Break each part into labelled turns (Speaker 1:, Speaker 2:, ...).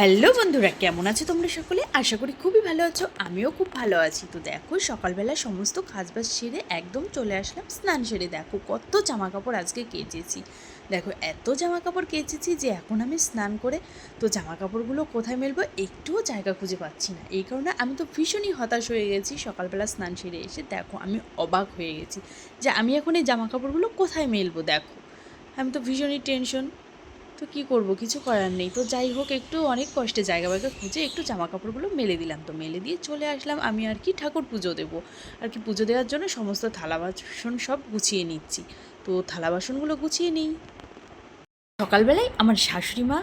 Speaker 1: Hello বন্ধুরা, কেমন আছো তোমরা সকলে? আশা করি খুবই ভালো আছো, আমিও খুব ভালো আছি। তো দেখো, সকালবেলা সমস্ত কাজবাজ সেরে একদম চলে আসলাম স্নান সেরে। দেখো, কত জামা কাপড় আজকে কেচেছি। দেখো, এত জামা কাপড় কেচেছি যে এখন আমি স্নান করে তো জামা কাপড়গুলো কোথায় মেলবো একটুও জায়গা খুঁজে পাচ্ছি না। এই কারণে আমি তো ভীষণই হতাশ হয়ে গেছি সকালবেলা স্নান সেরে এসে। দেখো, আমি অবাক হয়ে গেছি যে আমি এখন এই জামা কাপড়গুলো কোথায় মেলবো, দেখো। আমি তো ভীষণই টেনশন তো কি করব? কিছু করার নেই। তো যাই হোক, একটু অনেক কষ্টে জায়গা বাইগা খুঁজে একটু জামা কাপড়গুলো মেলে দিলাম। তো মেলে দিয়ে চলে আসলাম। আমি আর কি ঠাকুর পুজো দেবো। আর কি পুজো দেওয়ার জন্য সমস্ত থালা বাসন সব গুছিয়ে নিচ্ছি। তো থালা বাসনগুলো গুছিয়ে নিই। সকালবেলায় আমার শাশুড়ি মা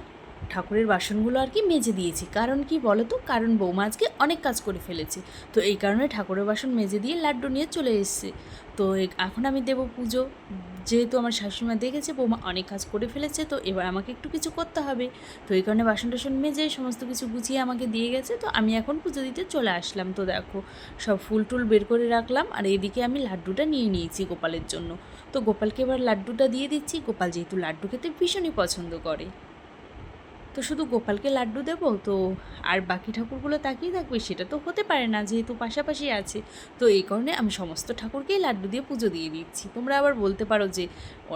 Speaker 1: ঠাকুরের বাসনগুলো আর কি মেজে দিয়েছি। কারণ কি বলো তো কারণ বৌমা আজকে অনেক কাজ করে ফেলেছে। তো এই কারণে ঠাকুরের বাসন মেজে দিয়ে লাড্ডু নিয়ে চলে এসছে। তো এখন আমি দেবো পুজো। যেহেতু আমার শাশুড়িমা দেখেছে, বৌমা অনেক কাজ করে ফেলেছে, তো এবার আমাকে একটু কিছু করতে হবে। তো এই কারণে বাসন টাসন মেজে সমস্ত কিছু গুছিয়ে আমাকে দিয়ে গেছে। তো আমি এখন পুজো দিতে চলে আসলাম। তো দেখো, সব ফুল টুল বের করে রাখলাম। আর এদিকে আমি লাড্ডুটা নিয়ে নিয়েছি গোপালের জন্য। তো গোপালকে এবার লাড্ডুটা দিয়ে দিচ্ছি। গোপাল যেহেতু লাড্ডু খেতে ভীষণই পছন্দ করে। তো শুধু গোপালকে লাড্ডু দেবো, তো আর বাকি ঠাকুরগুলো তাকিয়ে থাকবে, সেটা তো হতে পারে না, যেহেতু পাশাপাশি আছে। তো এই কারণে আমি সমস্ত ঠাকুরকেই লাড্ডু দিয়ে পুজো দিয়ে দিচ্ছি। তোমরা আবার বলতে পারো যে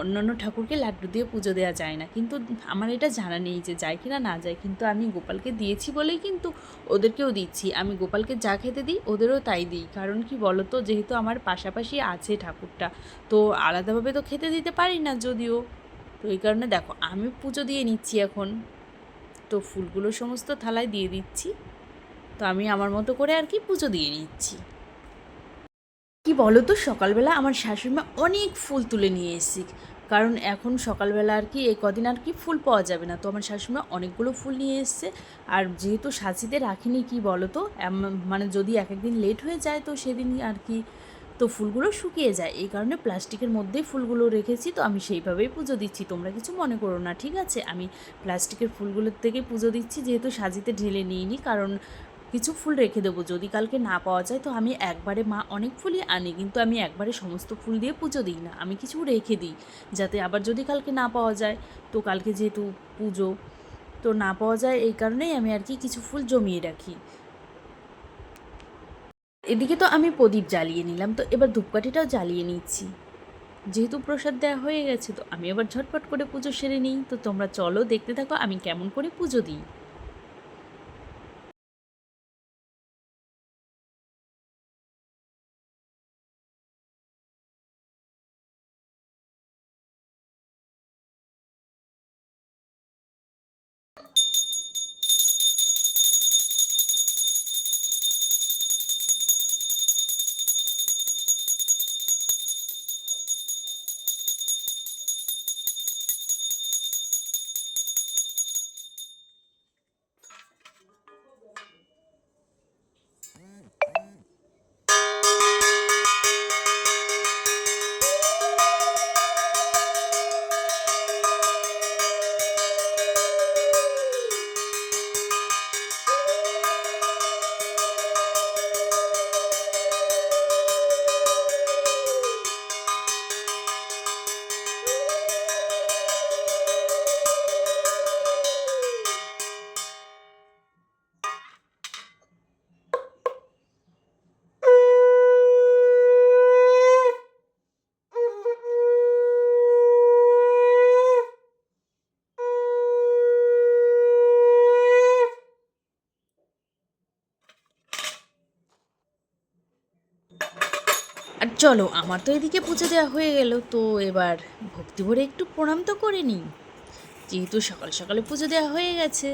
Speaker 1: অন্যান্য ঠাকুরকে লাড্ডু দিয়ে পুজো দেওয়া যায় না, কিন্তু আমার এটা জানা নেই যে যায় কিনা না যায়, কিন্তু আমি গোপালকে দিয়েছি বলেই কিন্তু ওদেরকেও দিচ্ছি। আমি গোপালকে যা খেতে দিই, ওদেরও তাই দিই। কারণ কি বলো তো যেহেতু আমার পাশাপাশি আছে ঠাকুরটা, তো আলাদাভাবে তো খেতে দিতে পারি না যদিও। তো এই কারণে দেখো, আমি পুজো দিয়ে নিচ্ছি এখন। তো ফুলগুলো সমস্ত থালায় দিয়ে দিচ্ছি। তো আমি আমার মতো করে আর কি পুজো দিয়ে নিচ্ছি কি বলো তো, সকালবেলা আমার শাশুড়িমা অনেক ফুল তুলে নিয়ে এসেছি। কারণ এখন সকালবেলা আর কি এই কদিন আর কি ফুল পাওয়া যাবে না। তো আমার শাশুড়িমা অনেকগুলো ফুল নিয়ে এসছে। আর যেহেতু সাজিতে রাখিনি, কি বলো তো? মানে যদি এক একদিন লেট হয়ে যায়, তো সেদিনই আর কি তো ফুলগুলো শুকিয়ে যায়। এই কারণে প্লাস্টিকের মধ্যেই ফুলগুলো রেখেছি। তো আমি সেইভাবেই পুজো দিচ্ছি। তোমরা কিছু মনে করো না, ঠিক আছে? আমি প্লাস্টিকের ফুলগুলোর থেকে পুজো দিচ্ছি। যেহেতু সাজিতে ঢেলে নিইনি, কারণ কিছু ফুল রেখে দেবো। যদি কালকে না পাওয়া যায়, তো আমি একবারে মা অনেক ফুলই আনি, কিন্তু আমি একবারে সমস্ত ফুল দিয়ে পুজো দিই না। আমি কিছু রেখে দিই, যাতে আবার যদি কালকে না পাওয়া যায়, তো কালকে যেহেতু পুজো, তো না পাওয়া যায়, এই কারণেই আমি আর কি কিছু ফুল জমিয়ে রাখি। এদিকে তো আমি প্রদীপ জ্বালিয়ে নিলাম, তো এবার ধূপকাঠিটাও জ্বালিয়ে নিচ্ছি। যেহেতু প্রসাদ দেওয়া হয়ে গেছে, তো আমি এবার ঝটপট করে পুজো সেরে নিই। তো তোমরা চলো দেখতে থাকো আমি কেমন করে পুজো দিই। চলো, আমার তো এদিকে পুজো দেওয়া হয়ে গেল, তো এবার ভক্তি ভরে একটু প্রণাম তো করে নিই। যেহেতু সকাল সকালে পুজো দেওয়া হয়ে গেছে।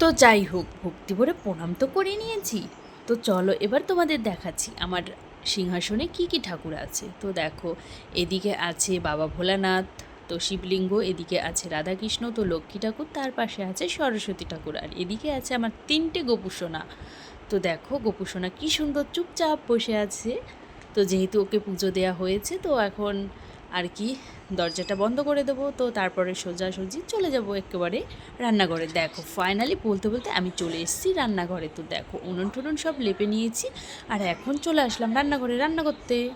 Speaker 1: তো যাই হোক, ভক্তি ভরে প্রণাম তো করে নিয়েছি। তো চলো, এবার তোমাদের দেখাচ্ছি আমার সিংহাসনে কি কি ঠাকুর আছে? তো দেখো, এদিকে আছে বাবা ভোলানাথ, তো শিবলিঙ্গ, এদিকে আছে রাধাকৃষ্ণ, তো লক্ষ্মী ঠাকুর, তার পাশে আছে সরস্বতী ঠাকুর, আর এদিকে আছে আমার তিনটে গোপুসোনা। তো দেখো, গোপুসোনা কি সুন্দর চুপচাপ বসে আছে। তো যেহেতু ওকে পুজো দেওয়া হয়েছে, তো এখন আর কি, দরজাটা বন্ধ করে দেবো। তো তারপরে সোজাসুজি চলে যাব একেবারে রান্নাঘরে। দেখো ফাইনালি বলতে বলতে আমি চলে এসেছি রান্নাঘরে। তো দেখো, উনুন টুনুন সব লেপে নিয়েছি। আর এখন চলে আসলাম রান্নাঘরে রান্না করতে।